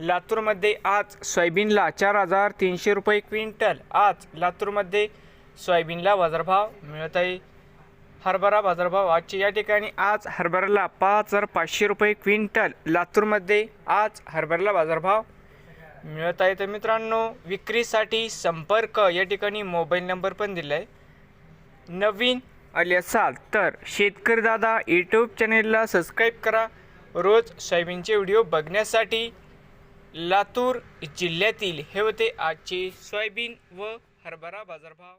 लातूरमध्ये आज सोयाबीनला चार हजार तीनशे रुपये क्विंटल. आज लातूरमध्ये सोयाबीनला बाजारभाव मिळत आहे. हरभरा बाजारभाव आजचे या ठिकाणी. आज हरभऱ्याला पाच हजार पाचशे रुपये क्विंटल. लातूरमध्ये आज हरभऱ्याला बाजारभाव मिळत आहे. तर मित्रांनो विक्रीसाठी संपर्क या ठिकाणी मोबाईल नंबर पण दिला आहे नवीन आले असाल तर शेतकरी दादा यूट्यूब चॅनेलला सबस्क्राईब करा. रोज सोयाबीनचे व्हिडिओ बघण्यासाठी लातूर जिल्ह्यातील हे होते आजचे सोयाबीन व हरभरा बाजारभाव.